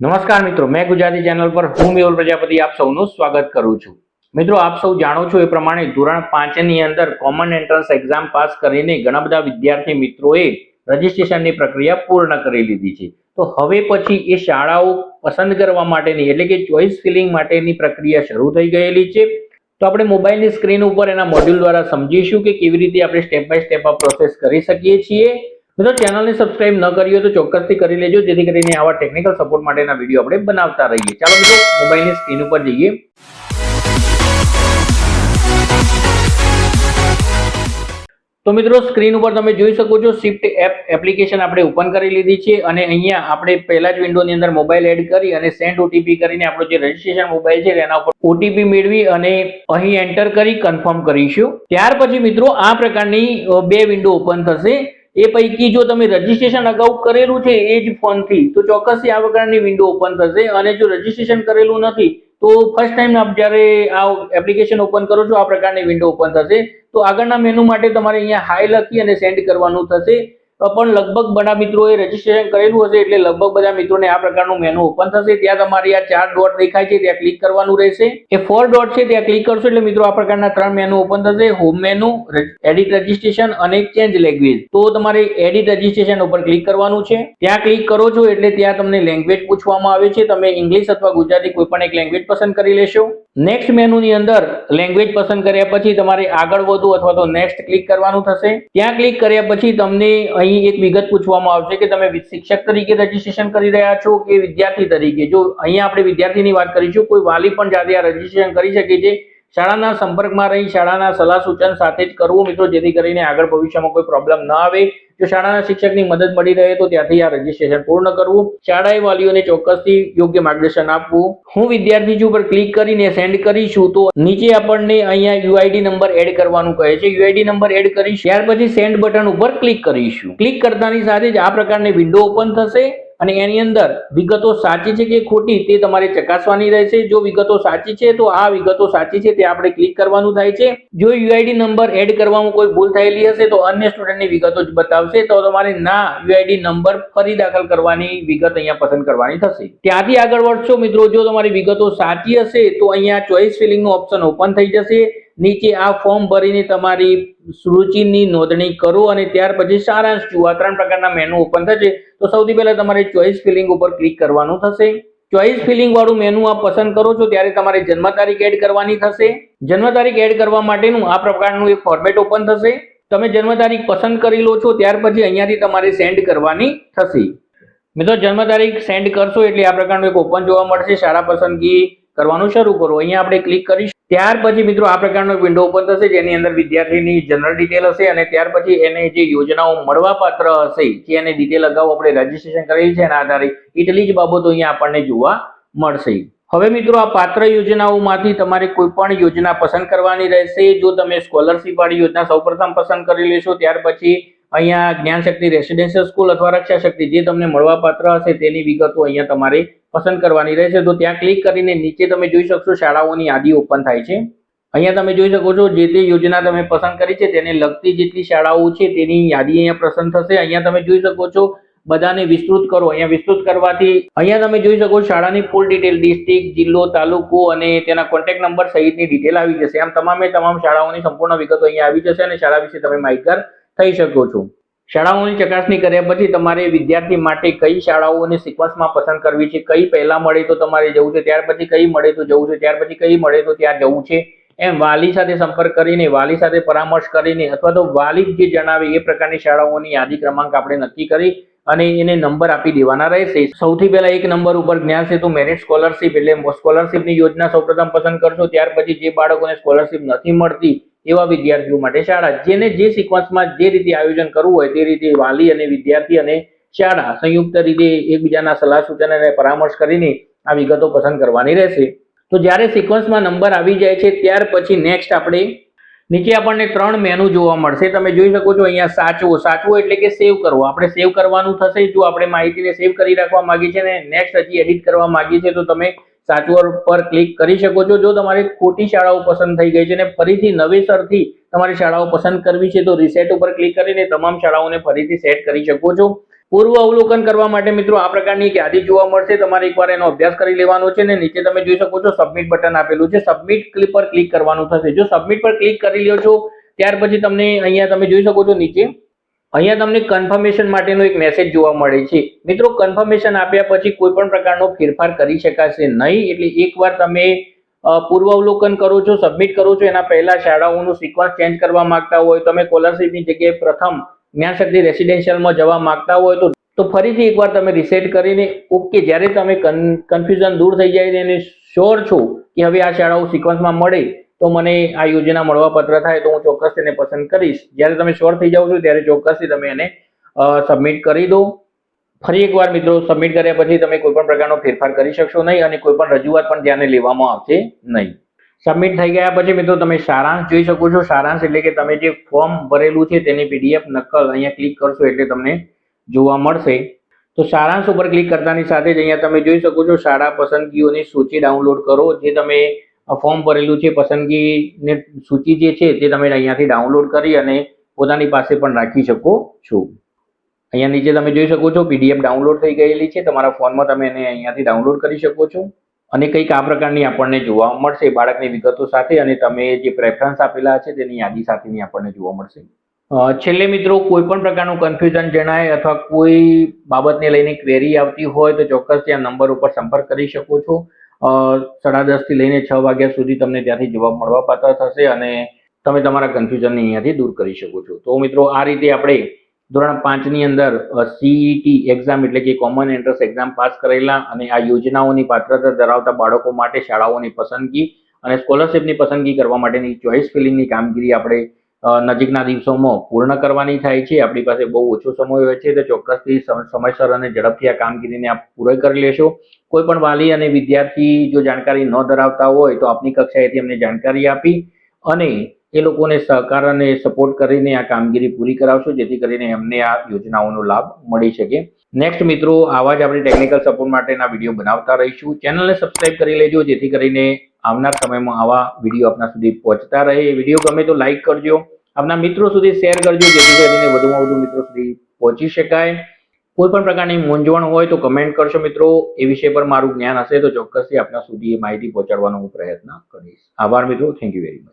નમસ્કાર મિત્રો, મેં ગુજરાતી ચેનલ પર હું મેહુલ પ્રજાપતિ આપ સૌનું સ્વાગત કરું છું. મિત્રો, આપ સૌ જાણો છો એ પ્રમાણે ધોરણ પાંચની અંદર કોમન એન્ટ્રન્સ એક્ઝામ પાસ કરીને ઘણા બધા વિદ્યાર્થી મિત્રોએ રજીસ્ટ્રેશનની પ્રક્રિયા પૂર્ણ કરી લીધી છે. તો હવે પછી એ શાળાઓ પસંદ કરવા માટેની, એટલે કે ચોઇસ ફિલિંગ માટેની પ્રક્રિયા શરૂ થઈ ગયેલી છે. તો આપણે મોબાઈલની સ્ક્રીન ઉપર એના મોડ્યુલ દ્વારા સમજીશું કે કેવી રીતે આપણે સ્ટેપ બાય સ્ટેપ આ પ્રોસેસ કરી શકીએ છીએ. મિત્રો ચેનલને સબસ્ક્રાઇબ ન કરી હોય તો ચોક્કસથી કરી લેજો, જેથી કરીને આવા ટેકનિકલ સપોર્ટ માટેના વીડિયો આપણે બનાવતા રહીએ. ચાલો મિત્રો મોબાઈલની સ્ક્રીન ઉપર જઈએ. તો મિત્રો સ્ક્રીન ઉપર તમે જોઈ શકો છો શિફ્ટ એપ એપ્લિકેશન આપણે ઓપન કરી લીધી છે અને અહીંયા આપણે પહેલા જ વિન્ડોની અંદર મોબાઈલ એડ કરી અને સેન્ડ ઓટીપી કરીને આપણો જે રજીસ્ટ્રેશન મોબાઈલ છે એના ઉપર ઓટીપી મેળવી અને અહીં એન્ટર કરી કન્ફર્મ કરીશું. ત્યાર પછી મિત્રો, આ પ્રકારની બે વિન્ડો ઓપન થશે. એ પૈકી જો તમે રજીસ્ટ્રેશન અગાઉ કરેલું છે એ જ ફોનથી, તો ચોક્કસથી આ પ્રકારની વિન્ડો ઓપન થશે. અને જો રજીસ્ટ્રેશન કરેલું નથી, તો ફર્સ્ટ ટાઈમ આપ જ્યારે આ એપ્લિકેશન ઓપન કરો છો, આ પ્રકારની વિન્ડો ઓપન થશે. તો આગળના મેનુ માટે તમારે અહીંયા હાઈ લખી અને સેન્ડ કરવાનું થશે. પણ લગભગ બધા મિત્રોએ રજીસ્ટ્રેશન કરેલું હશે એટલે લગભગ બધા મિત્રોને આ પ્રકારનું મેનુ ઓપન થશે. ત્યાં તમારે આ ચાર ડોટ દેખાય છે, ત્યાં ક્લિક કરવાનું રહેશે. એ ફોર ડોટ છે, ત્યાં ક્લિક કરશો એટલે મિત્રો આ પ્રકારના ત્રણ મેનુ ઓપન થશે. હોમ મેનુ એડિટ રજીસ્ટ્રેશન અને ચેન્જ લેંગ્વેજ તો તમારે એડિટ રજીસ્ટ્રેશન ઉપર ક્લિક કરવાનું છે. ત્યાં ક્લિક કરો છો એટલે ત્યાં તમને લેંગ્વેજ પૂછવામાં આવે છે. તમે ઇંગ્લિશ અથવા ગુજરાતી કોઈ પણ એક લેંગ્વેજ પસંદ કરી લેશો. નેક્સ્ટ મેનુની અંદર લેંગ્વેજ પસંદ કર્યા પછી તમારે આગળ વધવું અથવા તો નેક્સ્ટ ક્લિક કરવાનું થશે. ત્યાં ક્લિક કર્યા પછી તમને અહીં એક વિગત પૂછવામાં આવશે કે તમે શિક્ષક તરીકે રજીસ્ટ્રેશન કરી રહ્યા છો કે વિદ્યાર્થી તરીકે? જો અહીંયા આપણે વિદ્યાર્થીની વાત કરીશું, કોઈ વાલી પણ જાતે આ રજીસ્ટ્રેશન કરી શકે છે. શાળાના સંપર્કમાં રહી શાળાના સલાહ સૂચન સાથે જ કરવું મિત્રો, જેથી કરીને આગળ ભવિષ્યમાં કોઈ પ્રોબ્લેમ ન આવે. જો શાળાના શિક્ષકની મદદ મળી રહે તો ત્યાંથી આ રજીસ્ટ્રેશન પૂર્ણ કરવું. શાળાએ વાલીઓને ચોક્કસથી યોગ્ય માર્ગદર્શન આપવું. હું વિદ્યાર્થી છું પર ક્લિક કરીને સેન્ડ કરીશું તો નીચે આપણને અહીંયા યુઆઈડી નંબર એડ કરવાનું કહે છે. યુઆઈડી નંબર એડ કરીશ. ત્યાર પછી સેન્ડ બટન ઉપર ક્લિક કરીશું. ક્લિક કરતાની સાથે જ આ પ્રકારની વિન્ડો ઓપન થશે. અને એની અંદર વિગતો સાચી છે કે ખોટી તે તમારે ચકાસવાની રહેશે. જો વિગતો સાચી છે, તો આ વિગતો સાચી છે તે આપણે ક્લિક કરવાનું થાય છે. જો યુઆઈડી નંબર એડ કરવામાં કોઈ ભૂલ થયેલી હશે, તો અન્ય સ્ટુડન્ટની વિગતો જ બતાવશે. તો તમારે ના યુઆઈડી નંબર ફરી દાખલ કરવાની વિગત અહીંયા પસંદ કરવાની થશે. ત્યાંથી આગળ વધશો મિત્રો. જો તમારી વિગતો સાચી હશે, તો અહીંયા ચોઇસ ફિલિંગનું ઓપ્શન ઓપન થઈ જશે. નીચે આ ફોર્મ ભરીને તમારી રુચિની નોંધણી કરો અને ત્યાર પછી સારાંશ જુઓ. આ ત્રણ પ્રકારના મેનુ ઓપન થશે. તો સૌથી પહેલાં તમારે ચોઈસ ફિલિંગ ઉપર ક્લિક કરવાનું થશે. ચોઈસ ફિલિંગ વાળું મેનુ આપ પસંદ કરો છો ત્યારે તમારે જન્મ તારીખ એડ કરવાની થશે. જન્મ તારીખ એડ કરવા માટેનું આ પ્રકારનું એક ફોર્મેટ ઓપન થશે. તમે જન્મ તારીખ પસંદ કરી લો છો ત્યાર પછી અહીંયાથી તમારે સેન્ડ કરવાની થશે. મિત્રો, જન્મ તારીખ સેન્ડ કરશો એટલે આ પ્રકારનું એક ઓપન જોવા મળશે. શાળા પસંદગી કરવાનું શરૂ કરો. અહીંયા આપણે ક્લિક કરીશું. ત્યાર પછી મિત્રો આ પ્રકારનો વિન્ડો ઓપન થશે, જેની અંદર વિદ્યાર્થીની જનરલ ડિટેલ હશે અને ત્યાર પછી એને જે યોજનાઓ મળવાપાત્ર હશે, જે એને ડિટેલ અગાઉ આપણે રજીસ્ટ્રેશન કરેલી છે, એના આધારે એટલી જ બાબતો અહીંયા આપણને જોવા મળશે. હવે મિત્રો આ પાત્ર યોજનાઓમાંથી તમારે કોઈ પણ યોજના પસંદ કરવાની રહેશે. જો તમે સ્કોલરશીપ વાળી યોજના સૌપ્રથમ પસંદ કરી લેશો, ત્યાર પછી અહીંયા જ્ઞાન શક્તિ રેસિડેન્શિયલ સ્કૂલ અથવા રક્ષા શક્તિ જે તમને મળવાપાત્ર હશે, તેની વિગતો અહીંયા તમારે પસંદ કરવાની રહેશે. તો ત્યાં ક્લિક કરીને નીચે તમે જોઈ શકશો શાળાઓની યાદી ઓપન થાય છે. અહીંયા તમે જોઈ શકો છો જે તે યોજના તમે પસંદ કરી છે તેને લગતી જેટલી શાળાઓ છે તેની યાદી અહીંયા પસંદ થશે. અહીંયા તમે જોઈ શકો છો બધાને વિસ્તૃત કરો. અહીંયા વિસ્તૃત કરવાથી અહીંયા તમે જોઈ શકો શાળાની ફૂલ ડિટેલ ડિસ્ટ્રિક્ટ જિલ્લો, તાલુકો અને તેના કોન્ટેક્ટ નંબર સહિતની ડિટેલ આવી જશે. આમ તમામે તમામ શાળાઓની સંપૂર્ણ વિગતો અહીંયા આવી જશે અને શાળા વિશે તમે માહિતગાર થઈ શકો છો. શાળાઓની ચકાસણી કર્યા પછી તમારે વિદ્યાર્થી માટે કઈ શાળાઓને સિક્વન્સમાં પસંદ કરવી છે, કઈ પહેલા મળે તો તમારે જવું છે, ત્યાર પછી કઈ મળે તો જવું છે, ત્યાર પછી કઈ મળે તો ત્યાં જવું છે? એમ વાલી સાથે સંપર્ક કરીને, વાલી સાથે પરામર્શ કરીને અથવા તો વાલી જે જણાવે એ પ્રકારની શાળાઓની યાદી ક્રમાંક આપણે નક્કી કરી અને એને નંબર આપી દેવાના રહેશે. સૌથી પહેલા એક નંબર ઉપર જ્ઞાન સેતુ મેરિટ સ્કોલરશીપ એટલે સ્કોલરશીપની યોજના સૌપ્રથમ પસંદ કરશો, ત્યાર પછી જે બાળકોને સ્કોલરશીપ નથી મળતી એવા વિદ્યાર્થીઓ માટે શાળા. જેને જે સિક્વન્સમાં જે રીતે આયોજન કરવું હોય તે રીતે વાલી અને વિદ્યાર્થી અને શાળા સંયુક્ત રીતે એકબીજાના સલાહ સૂચન અને પરામર્શ કરીને આ વિગતો પસંદ કરવાની રહેશે. તો જ્યારે સિક્વન્સમાં નંબર આવી જાય છે, ત્યાર પછી નેક્સ્ટ આપણે નીચે આપણને ત્રણ મેનુ જોવા મળશે. તમે જોઈ શકો છો અહીંયા સાચવો. સાચવો એટલે કે સેવ કરવો. આપણે સેવ કરવાનું થશે જો આપણે માહિતીને સેવ કરી રાખવા માંગીએ છીએ ને નેક્સ્ટ હજી એડિટ કરવા માંગીએ છીએ, તો તમે સાચવર પર ક્લિક કરી શકો છો. જો તમારે ખોટી શાળાઓ પસંદ થઈ ગઈ છે ને ફરીથી નવેસરથી તમારી શાળાઓ પસંદ કરવી છે, તો રીસેટ ઉપર ક્લિક કરીને તમામ શાળાઓને ફરીથી સેટ કરી શકો છો. પૂર્વ અવલોકન કરવા માટે મિત્રો આ પ્રકારની એક યાદી જોવા મળશે. તમારે એકવાર એનો અભ્યાસ કરી લેવાનો છે ને નીચે તમે જોઈ શકો છો સબમિટ બટન આપેલું છે. સબમિટ ક્લિક પર ક્લિક કરવાનું થશે. જો સબમિટ પર ક્લિક કરી લ્યો છો, ત્યાર પછી તમને અહીંયા તમે જોઈ શકો છો નીચે અહીંયા તમને કન્ફર્મેશન માટેનો એક મેસેજ જોવા મળે છે. મિત્રો કન્ફર્મેશન આપ્યા પછી કોઈ પણ પ્રકારનો ફેરફાર કરી શકાશે નહીં. એટલે એકવાર તમે અ, પૂર્વ અવલોકન કરો છો સબમિટ કરો છો એના પહેલા શાળાઓનું સિક્વન્સ ચેન્જ કરવા માંગતા હોય તમે સ્કોલરશીપની જગ્યાએ પ્રથમ જ્ઞાન શક્તિ રેસિડેન્શિયલમાં જવા માંગતા હોય તો તો ફરીથી એકવાર તમે રિસેટ કરીને ઓકે જ્યારે તમે કન્ફ્યુઝન દૂર થઈ જાય અને શ્યોર છો કે હવે આ શાળાઓ સિક્વન્સમાં મળે તો મને આ યોજના મળવાપત્ર થાય તો હું ચોક્કસ તેને પસંદ કરીશ. જ્યારે તમે શ્યોર થઈ જાઓ છો ત્યારે ચોક્કસથી તમે એને સબમિટ કરી દો. ફરી એકવાર મિત્રો સબમિટ કર્યા પછી તમે કોઈ પણ પ્રકારનો ફેરફાર કરી શકશો નહીં અને કોઈપણ રજૂઆત પણ ધ્યાને લેવામાં આવશે નહીં. સબમિટ થઈ ગયા પછી મિત્રો, તમે સારાંશ જોઈ શકો છો. સારાંશ એટલે કે તમે જે ફોર્મ ભરેલું છે તેની પીડીએફ નકલ અહીંયા ક્લિક કરશો એટલે તમને જોવા મળશે. તો સારાંશ ઉપર ક્લિક કરતાની સાથે જ અહીંયા તમે જોઈ શકો છો શાળા પસંદગીઓની સૂચિ ડાઉનલોડ કરો, જે તમે ફોર્મ ભરેલું છે, પસંદગીની સૂચિ જે છે તે તમે અહીંયાથી ડાઉનલોડ કરી અને પોતાની પાસે પણ રાખી શકો છો. અહીંયા નીચે તમે જોઈ શકો છો પીડીએફ ડાઉનલોડ થઈ ગયેલી છે, તમારા ફોનમાં તમે એને અહીંયાથી ડાઉનલોડ કરી શકો છો. અને કંઈક આ પ્રકારની આપણને જોવા મળશે, બાળકની વિગતો સાથે અને તમે જે પ્રેફરન્સ આપેલા છે તેની યાદી સાથેની આપણને જોવા મળશે. છેલ્લે મિત્રો, કોઈ પણ પ્રકારનું કન્ફ્યુઝન જણાય અથવા કોઈ બાબતને લઈને ક્વેરી આવતી હોય તો ચોક્કસ ત્યાં નંબર ઉપર સંપર્ક કરી શકો છો. સાડા દસથી લઈને છ વાગ્યા સુધી તમને ત્યાંથી જવાબ મળવાપાત્ર થશે અને તમે તમારા કન્ફ્યુઝનને અહીંયાથી દૂર કરી શકો છો. તો મિત્રો, આ રીતે આપણે ધોરણ પાંચની અંદર સીઈટી એક્ઝામ એટલે કે કોમન એન્ટ્રન્સ એક્ઝામ પાસ કરેલા અને આ યોજનાઓની પાત્રતા ધરાવતા બાળકો માટે શાળાઓની પસંદગી અને સ્કોલરશિપની પસંદગી કરવા માટેની ચોઇસ ફિલિંગની કામગીરી આપણે નજીકના દિવસોમાં પૂર્ણ કરવાની થાય છે. આપણી પાસે બહુ ઓછો સમય હોય છે, તો ચોક્કસથી સમ- સમયસર અને ઝડપથી આ કામગીરીને આપ પૂરી કરી લેશો. કોઈ પણ વાલી અને વિદ્યાર્થી જો જાણકારી ન ધરાવતા હોય, તો આપની કક્ષાએથી અમને જાણકારી આપી અને એ લોકોને સહકાર અને સપોર્ટ કરીને આ કામગીરી પૂરી કરાવશો, જેથી કરીને એમને આ યોજનાઓનો લાભ મળી શકે. નેક્સ્ટ મિત્રો, આવા જ આપણે ટેકનિકલ સપોર્ટ માટેના વીડિયો બનાવતા રહીશું. ચેનલને સબસ્ક્રાઇબ કરી લેજો, જેથી કરીને આવનાર સમયમાં આવા વીડિયો આપના સુધી પહોંચતા રહે. વીડિયો ગમે તો લાઇક કરજો, આપના મિત્રો સુધી શેર કરજો, જેથી કરીને વધુમાં વધુ મિત્રો સુધી પહોંચી શકાય. કોઈ પણ પ્રકારની મૂંઝવણ હોય તો કમેન્ટ કરશો મિત્રો. એ વિષય પર મારું જ્ઞાન હશે તો ચોક્કસથી આપના સુધી એ માહિતી પહોંચાડવાનો હું પ્રયત્ન કરીશ. આભાર મિત્રો થેન્ક યુ વેરી મચ